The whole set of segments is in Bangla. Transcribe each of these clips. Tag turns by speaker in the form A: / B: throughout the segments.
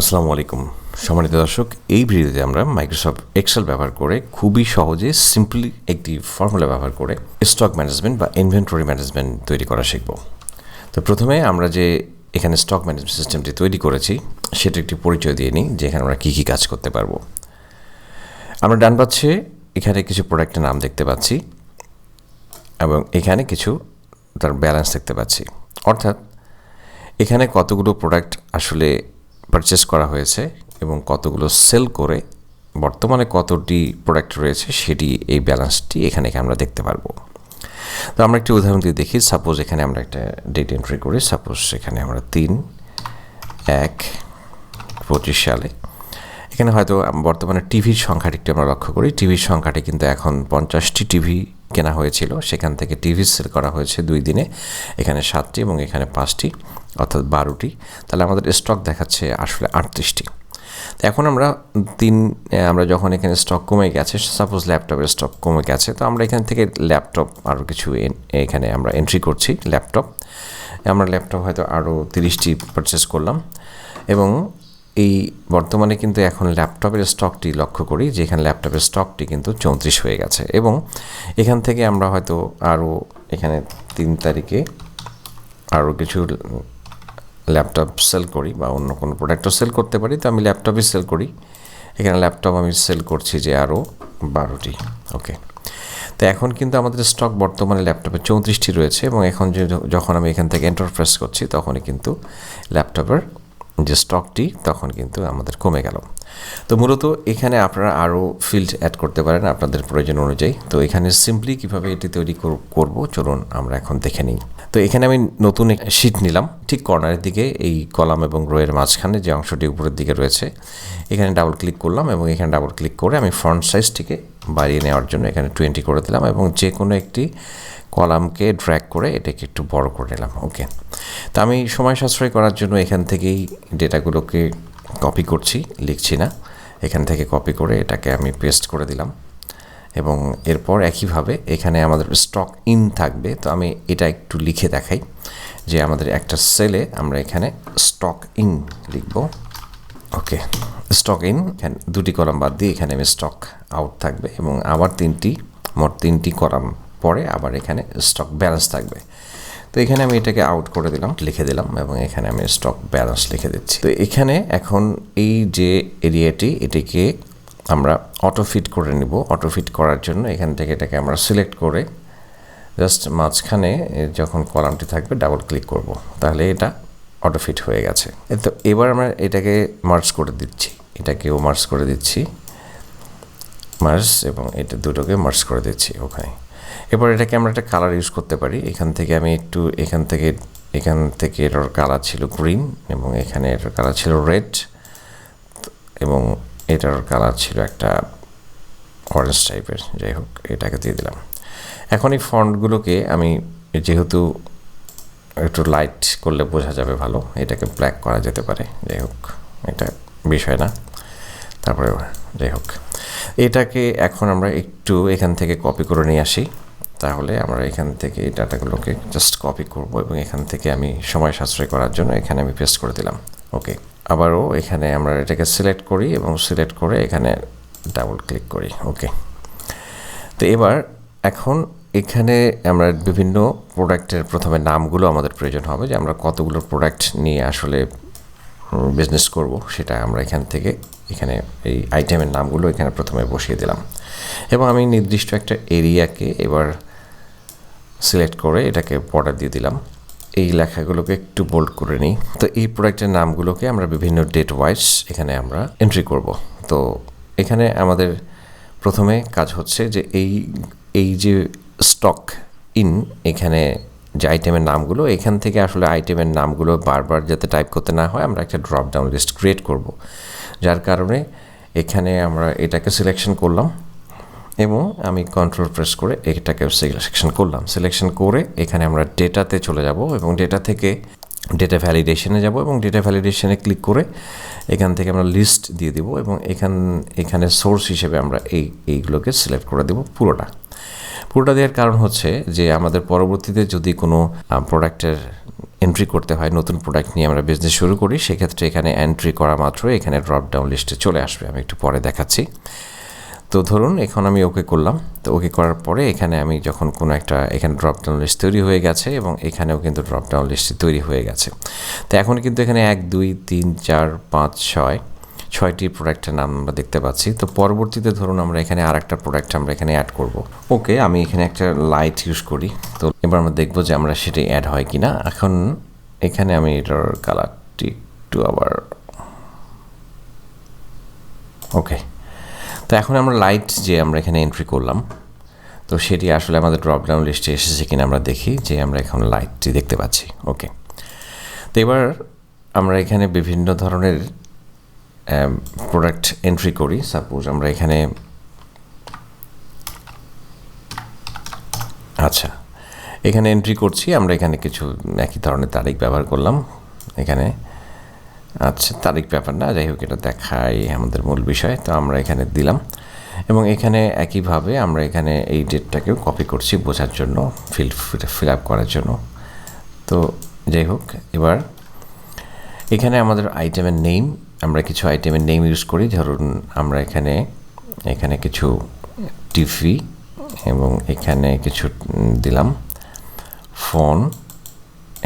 A: আসসালামু আলাইকুম। সম্মানিত দর্শক, এই ভিডিওতে আমরা মাইক্রোসফট এক্সেল ব্যবহার করে খুবই সহজে সিম্পলি একটি ফর্মুলা ব্যবহার করে স্টক ম্যানেজমেন্ট বা ইনভেন্টরি ম্যানেজমেন্ট তৈরি করা শিখব। তো প্রথমে আমরা যে এখানে স্টক ম্যানেজমেন্ট সিস্টেমটি তৈরি করেছি সেটা একটি পরিচয় দিয়ে নিই, যে এখানে আমরা কী কী কাজ করতে পারব। আমরা ডান পাচ্ছে এখানে কিছু প্রোডাক্টের নাম দেখতে পাচ্ছি এবং এখানে কিছু তার ব্যালেন্স দেখতে পাচ্ছি। অর্থাৎ এখানে কতগুলো প্রোডাক্ট আসলে পারচেস করা হয়েছে এবং কতগুলো সেল করে বর্তমানে কতটি প্রোডাক্ট রয়েছে সেটি এই ব্যালেন্সটি এখানে আমরা দেখতে পারব। তো আমরা একটি উদাহরণ দিয়ে দেখি। সাপোজ এখানে আমরা একটা ডেট এন্ট্রি করি। সাপোজ এখানে আমরা তিন, এক, পঁচিশ সালে। এখানে হয়তো বর্তমানে টিভির সংখ্যাটি একটু আমরা লক্ষ্য করি। টিভির সংখ্যাটি কিন্তু এখন পঞ্চাশটি টিভি কেনা হয়েছিল। সেখান থেকে টিভি সেল করা হয়েছে দুই দিনে। এখানে সাতটি এবং এখানে পাঁচটি, অর্থাৎ বারোটি। তাহলে আমাদের স্টক দেখাচ্ছে আসলে আটত্রিশটি। তো এখন আমরা তিন আমরা যখন এখানে স্টক কমে গেছে সাপোজ ল্যাপটপের স্টক কমে গেছে, তো আমরা এখান থেকে ল্যাপটপ আরও কিছু এখানে আমরা এন্ট্রি করছি ল্যাপটপ আমরা ল্যাপটপ হয়তো আরও তিরিশটি পারচেস করলাম। এবং এই বর্তমানে কিন্তু এখন ল্যাপটপের স্টকটি লক্ষ্য করি যে এখানে ল্যাপটপের স্টকটি কিন্তু চৌত্রিশ হয়ে গেছে এবং এখান থেকে আমরা হয়তো আরও এখানে তিন তারিখে আরও কিছু ল্যাপটপ সেল করি বা অন্য কোনো প্রোডাক্টও সেল করতে পারি। তো আমি ল্যাপটপই সেল করি। এখানে ল্যাপটপ আমি সেল করছি যে আরও বারোটি। ওকে। তো এখন কিন্তু আমাদের স্টক বর্তমানে ল্যাপটপে চৌত্রিশটি রয়েছে এবং এখন যখন আমি এখান থেকে এন্টার প্রেস করছি, তখনই কিন্তু ল্যাপটপের যে স্টকটি তখন কিন্তু আমাদের কমে গেল। তো মূলত এখানে আপনারা আরও ফিল্ড অ্যাড করতে পারেন আপনাদের প্রয়োজন অনুযায়ী। তো এখানে সিম্পলি কীভাবে এটি তৈরি করব, চলুন আমরা এখন দেখে নিই। তো এখানে আমি নতুন শিট নিলাম। ঠিক কর্নারের দিকে এই কলাম এবং রোয়ের মাঝখানে যে অংশটি উপরের দিকে রয়েছে, এখানে ডাবল ক্লিক করলাম এবং এখানে ডাবল ক্লিক করে আমি ফ্রন্ট সাইজটিকে বাড়িয়ে নেওয়ার জন্য এখানে টোয়েন্টি করে দিলাম এবং যে কোনো একটি কলামকে ড্র্যাগ করে এটাকে একটু বড় করে নিলাম ওকে তো আমি সময় সাশ্রয় করার জন্য এখান থেকেই ডেটাগুলোকে কপি করছি, লিখছি না। এখান থেকে কপি করে এটাকে আমি পেস্ট করে দিলাম। এবং এরপর একইভাবে এখানে আমাদের স্টক ইন থাকবে। তো আমি এটা একটু লিখে দেখাই যে আমাদের একটা সেলে আমরা এখানে স্টক ইন লিখব ওকে স্টক ইন এখানে দুটি কলাম বাদ দিয়ে এখানে আমি স্টক আউট থাকবে এবং আবার তিনটি, মোট তিনটি কলাম পরে আবার এখানে স্টক ব্যালেন্স থাকবে। তো এখানে আমি এটাকে আউট করে দিলাম, লিখে দিলাম এবং এখানে আমি স্টক ব্যালেন্স লিখে দিচ্ছি। তো এখানে এখন এই যে এরিয়াটি এটিকে আমরা অটো ফিট করে নিব। অটো ফিট করার জন্য এখান থেকে এটাকে আমরা সিলেক্ট করে জাস্ট মাঝখানে যখন কলামটি থাকবে ডাবল ক্লিক করব। তাহলে এটা অটো ফিট হয়ে গেছে। তো এবার আমরা এটাকে মার্চ করে দিচ্ছি। এটাকেও মার্চ করে দিচ্ছি। মার্চ এবং এটা দুটোকে মার্চ করে দিচ্ছি ওখানে। এবার এটাকে আমরা একটা কালার ইউজ করতে পারি। এখান থেকে আমি একটু, এখান থেকে এখান থেকে এটার কালার ছিল গ্রিন এবং এখানে এটার কালার ছিল রেড এবং এটার কালার ছিল একটা অরেঞ্জ টাইপের যাই হোক, এটাকে দিয়ে দিলাম। এখন এই ফন্টগুলোকে আমি যেহেতু একটু লাইট করলে বোঝা যাবে ভালো, এটাকে ব্ল্যাক করা যেতে পারে। যাই হোক, এটা বিষয় না। তারপরে যাই হোক। এটাকে এখন আমরা একটু এখান থেকে কপি করে নিয়ে আসি। তাহলে আমরা এখান থেকে এই ডাটাগুলোকে জাস্ট কপি করব এবং এখান থেকে আমি সময় সাশ্রয় করার জন্য এখানে আমি পেস্ট করে দিলাম। ওকে আবারও এখানে আমরা এটাকে সিলেক্ট করি এবং সিলেক্ট করে এখানে ডাবল ক্লিক করি। ওকে তো এবার এখন এখানে আমরা বিভিন্ন প্রোডাক্টের প্রথমে নামগুলো আমাদের প্রয়োজন হবে যে আমরা কতগুলো প্রোডাক্ট নিয়ে আসলে বিজনেস করব। সেটা আমরা এখান থেকে এখানে এই আইটেমের নামগুলো এখানে প্রথমে বসিয়ে দিলাম। এবং আমি নির্দিষ্ট একটা এরিয়াকে এবার সিলেক্ট করে এটাকে বর্ডার দিয়ে দিলাম। এই লেখাগুলোকে একটু বোল্ড করে নিই। তো এই প্রোডাক্টের নামগুলোকে আমরা বিভিন্ন ডেট ওয়াইজ এখানে আমরা এন্ট্রি করব। তো এখানে আমাদের প্রথমে কাজ হচ্ছে যে এই এই যে স্টক ইন এখানে যে আইটেমের নামগুলো, এখান থেকে আসলে আইটেমের নামগুলো বারবার যাতে টাইপ করতে না হয়, আমরা একটা ড্রপ ডাউন লিস্ট ক্রিয়েট করব। যার কারণে এখানে আমরা এটাকে সিলেকশন করলাম। এবং আমি কন্ট্রোল প্রেস করে এটাকে সিলেকশন করলাম। সিলেকশন করে এখানে আমরা ডেটাতে চলে যাব এবং ডেটা থেকে ডেটা ভ্যালিডেশনে যাব এবং ডেটা ভ্যালিডেশনে ক্লিক করে এখান থেকে আমরা লিস্ট দিয়ে দেবো এবং এখান, এখানে সোর্স হিসেবে আমরা এই, এইগুলোকে সিলেক্ট করে দেবো পুরোটা। পুরোটা দেওয়ার কারণ হচ্ছে যে আমাদের পরবর্তীতে যদি কোনো প্রোডাক্টের এন্ট্রি করতে হয়, নতুন প্রোডাক্ট নিয়ে আমরা বিজনেস শুরু করি, সেক্ষেত্রে এখানে এন্ট্রি করা মাত্র এখানে ড্রপ ডাউন লিস্টে চলে আসবে। আমি একটু পরে দেখাচ্ছি। তো ধরুন, এখন আমি ওকে করলাম। তো ওকে করার পরে এখানে আমি যখন কোনো একটা, এখানে ড্রপ ডাউন লিস্ট তৈরি হয়ে গেছে এবং এখানেও কিন্তু ড্রপ লিস্টটি তৈরি হয়ে গেছে। তো এখন কিন্তু এখানে এক, দুই, তিন, চার, পাঁচ, ছয়, ছয়টি প্রোডাক্টের নাম আমরা দেখতে পাচ্ছি। তো পরবর্তীতে ধরুন আমরা এখানে আর একটা প্রোডাক্ট আমরা এখানে অ্যাড করব। ওকে, আমি এখানে একটা লাইট ইউজ করি। তো এবার আমরা দেখব যে আমরা সেটা অ্যাড হয় কি না এখন এখানে আমি এটার কালারটি একটু আবার, ওকে। তো এখন আমরা লাইট যে আমরা এখানে এন্ট্রি করলাম, তো সেটি আসলে আমাদের ড্রপডাউন লিস্টে এসেছে কিনা আমরা দেখি, যে আমরা এখন লাইটটি দেখতে পাচ্ছি। ওকে তো এবার আমরা এখানে বিভিন্ন ধরনের প্রোডাক্ট এন্ট্রি করি। সাপোজ আমরা এখানে আচ্ছা এখানে এন্ট্রি করছি। আমরা এখানে কিছু একই ধরনের তারিখ ব্যবহার করলাম, এখানে। আচ্ছা তারিখ ব্যাপার না, যাই হোক, এটা দেখাই আমাদের মূল বিষয়, তো আমরা এখানে দিলাম। এবং এখানে একইভাবে আমরা এখানে এই ডেটটাকেও কপি করছি বোঝার জন্য ফিল ফিল আপ করার জন্য। তো যাই হোক, এবার এখানে আমাদের আইটেমের নেম আমরা কিছু আইটেমের নেম ইউজ করি, ধরুন আমরা এখানে এখানে কিছু টিভি এবং এখানে কিছু দিলাম ফোন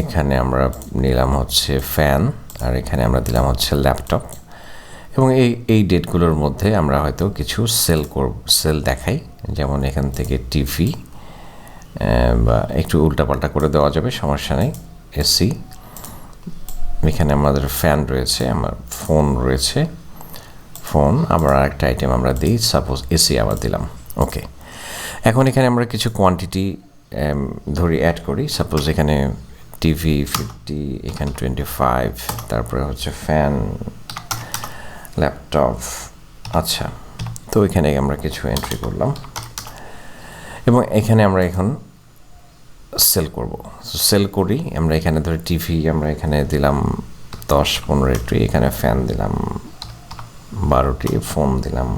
A: এখানে আমরা নিলাম হচ্ছে ফ্যান আর এখানে আমরা দিলাম হচ্ছে ল্যাপটপ এবং এই এই ডেটগুলোর মধ্যে আমরা হয়তো কিছু সেল করব সেল দেখাই। যেমন এখান থেকে টিভি বা একটু উল্টাপাল্টা করে দেওয়া যাবে, সমস্যা নেই। এসি এখানে আমাদের ফ্যান রয়েছে, আমার ফোন রয়েছে। ফোন আবার আরেকটা আইটেম আমরা দিই সাপোজ এসি আবার দিলাম। ওকে এখন এখানে আমরা কিছু কোয়ান্টিটি ধরি অ্যাড করি। সাপোজ এখানে টিভি ফিফটি এখানে টোয়েন্টি ফাইভ তারপরে হচ্ছে ফ্যান ল্যাপটপ আচ্ছা তো এখানে আমরা কিছু এন্ট্রি করলাম। এবং এখানে আমরা এখন সেল করব। সেল করি, আমরা এখানে ধরে টিভি আমরা এখানে দিলাম দশ পনেরোটি এখানে ফ্যান দিলাম বারোটি ফোন দিলাম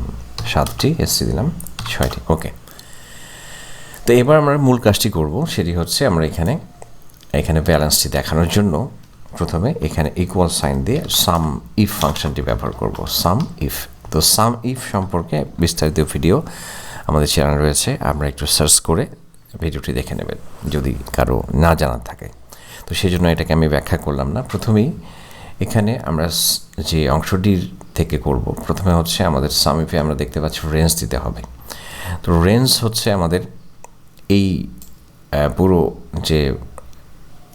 A: সাতটি এসি দিলাম ছয়টি ওকে তো এবার আমরা মূল কাজটি করব, সেটি হচ্ছে আমরা এখানে এখানে ব্যালেন্সটি দেখানোর জন্য প্রথমে এখানে ইকুয়াল সাইন দিয়ে সাম ইফ ফাংশনটি ব্যবহার করব। সাম ইফ তো সাম ইফ সম্পর্কে বিস্তারিত ভিডিও আমাদের চ্যানেল রয়েছে, আমরা একটু সার্চ করে ভিডিওটি দেখে নেবেন, যদি কারও না জানা থাকে। তো সেই জন্য এটাকে আমি ব্যাখ্যা করলাম না। প্রথমেই এখানে আমরা যে অংশটির থেকে করব, প্রথমে হচ্ছে আমাদের সামিফে আমরা দেখতে পাচ্ছি রেঞ্জ দিতে হবে। তো রেঞ্জ হচ্ছে আমাদের এই পুরো যে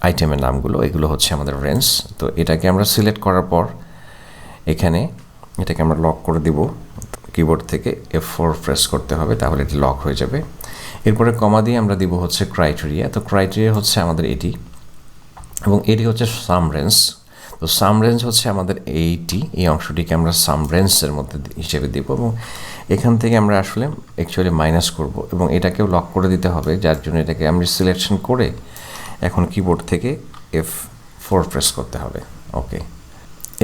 A: আইটেমের নামগুলো, এগুলো হচ্ছে আমাদের রেঞ্জ তো এটাকে আমরা সিলেক্ট করার পর এখানে এটাকে আমরা লক করে দিব। কিবোর্ড থেকে এফ ফোর প্রেস করতে হবে, তাহলে এটি লক হয়ে যাবে। এরপরে কমা দিয়ে আমরা দিব হচ্ছে ক্রাইটেরিয়া তো ক্রাইটেরিয়া হচ্ছে আমাদের এটি। এবং এটি হচ্ছে সাম রেঞ্জ তো সাম রেঞ্জ হচ্ছে আমাদের এইটি। এই অংশটিকে আমরা সাম রেঞ্জের মধ্যে হিসেবে দিব। এবং এখান থেকে আমরা আসলে অ্যাকচুয়ালি মাইনাস করব। এবং এটাকেও লক করে দিতে হবে, যার জন্য এটাকে আমরা সিলেকশন করে এখন কিবোর্ড থেকে এফ ফোর প্রেস করতে হবে ওকে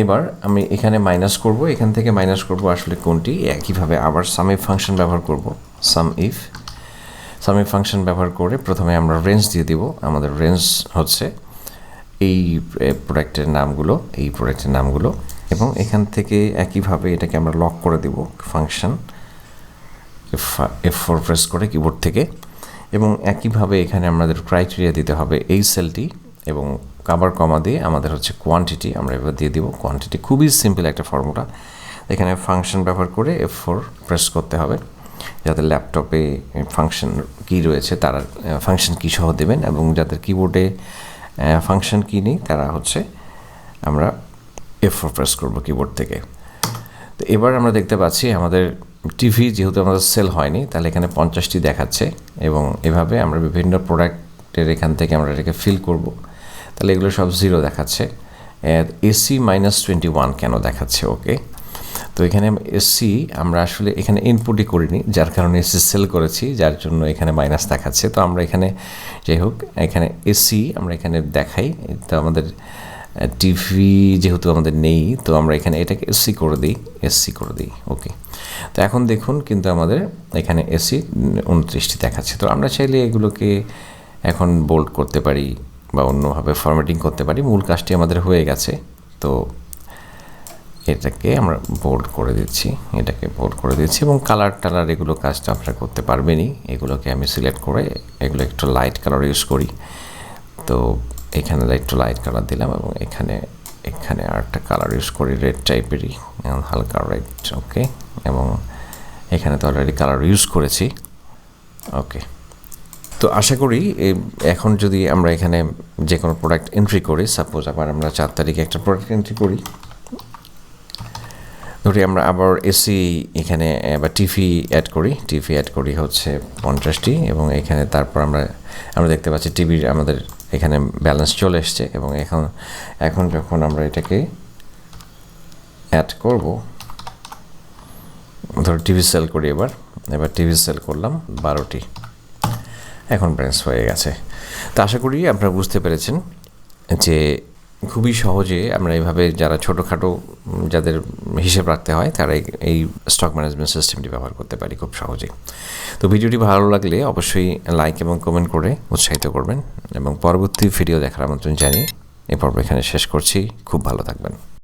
A: এবার আমি এখানে মাইনাস করব, এখান থেকে মাইনাস করব আসলে কোনটি? একইভাবে আবার সাম ইফ ফাংশন ব্যবহার করব sum if sum if function ব্যবহার করে প্রথমে আমরা রেঞ্জ দিয়ে দিব, আমাদের রেঞ্জ হচ্ছে এই প্রোডাক্টের নামগুলো, এই প্রোডাক্টের নামগুলো, এবং এখান থেকে একইভাবে এটাকে আমরা লক করে দিব function F F four press করে কিবোর্ড থেকে। এবং একইভাবে এখানে আমাদের ক্রাইটেরিয়া দিতে হবে এই সেলটি এবং কাবার কমা দিয়ে আমাদের হচ্ছে কোয়ান্টিটি আমরা এবার দিয়ে দিব কোয়ান্টিটি খুবই সিম্পল একটা ফর্মুলা এখানে ফাংশন ব্যবহার করে এফ ফোর প্রেস করতে হবে যাদের ল্যাপটপে ফাংশন কি রয়েছে, তারা ফাংশন কী সহ দেবেন এবং যাদের কিবোর্ডে ফাংশন কী নেই, তারা হচ্ছে আমরা এফ ফোর প্রেস করব কিবোর্ড থেকে। তো এবার আমরা দেখতে পাচ্ছি আমাদের টিভি যেহেতু আমাদের সেল হয়নি, তাহলে এখানে পঞ্চাশটি দেখাচ্ছে এবং এভাবে আমরা বিভিন্ন প্রোডাক্টের এখান থেকে আমরা এটাকে ফিল করব। তাহলে এগুলো সব জিরো দেখাচ্ছে। এসি মাইনাস টোয়েন্টি ওয়ান কেন দেখাচ্ছে? ওকে তো এখানে এসি আমরা আসলে এখানে ইনপুটই করিনি, যার কারণে এসি সেল করেছি, যার জন্য এখানে মাইনাস দেখাচ্ছে। তো আমরা এখানে, যাই হোক, এখানে এসি আমরা এখানে দেখাই। তো আমাদের টিভি যেহেতু আমাদের নেই, তো আমরা এখানে এটাকে এসসি করে দিই এসসি করে দিই ওকে তো এখন দেখুন কিন্তু আমাদের এখানে এসি উনত্রিশটি দেখাচ্ছে। তো আমরা চাইলে এগুলোকে এখন বোল্ড করতে পারি বা অন্যভাবে ফরম্যাটিং করতে পারি। মূল কাজটি আমাদের হয়ে গেছে। তো এটাকে আমরা বোল্ড করে দিচ্ছি, এটাকে বোল্ড করে দিচ্ছি এবং কালার টালার এগুলো কাজটা আপনারা করতে পারবেনই। এগুলোকে আমি সিলেক্ট করে এগুলো একটু লাইট কালার ইউজ করি। তো এখানে একটু লাইট কালার দিলাম এবং এখানে এখানে আরেকটা কালার ইউজ করি রেড টাইপেরই হালকা রেড ওকে এবং এখানে তো অলরেডি কালার ইউজ করেছি ওকে তো আশা করি এখন যদি আমরা এখানে যে কোনো প্রোডাক্ট এন্ট্রি করি সাপোজ আবার আমরা চার তারিখে একটা প্রোডাক্ট এন্ট্রি করি, ধরি আমরা আবার এসি এখানে, আবার টিভি অ্যাড করি টিভি অ্যাড করি হচ্ছে পঞ্চাশটি এবং এখানে তারপর আমরা আমরা দেখতে পাচ্ছি টিভির আমাদের এখানে ব্যালেন্স চলে এসছে এবং এখন এখন যখন আমরা এটাকে অ্যাড করব, ধরো টিভি সেল করি এবার এবার টিভি সেল করলাম বারোটি। এখন ব্যালেন্স হয়ে গেছে। তা আশা করি আপনারা বুঝতে পেরেছেন যে খুবই সহজে আমরা এইভাবে যারা ছোটোখাটো যাদের হিসেব রাখতে হয়, তারা এই- স্টক ম্যানেজমেন্ট সিস্টেমটি ব্যবহার করতে পারি খুব সহজেই তো ভিডিওটি ভালো লাগলে অবশ্যই লাইক এবং কমেন্ট করে উৎসাহিত করবেন এবং পরবর্তী ভিডিও দেখার আমন্ত্রণ জানিয়ে এ পর্ব এখানে শেষ করছি। খুব ভালো থাকবেন।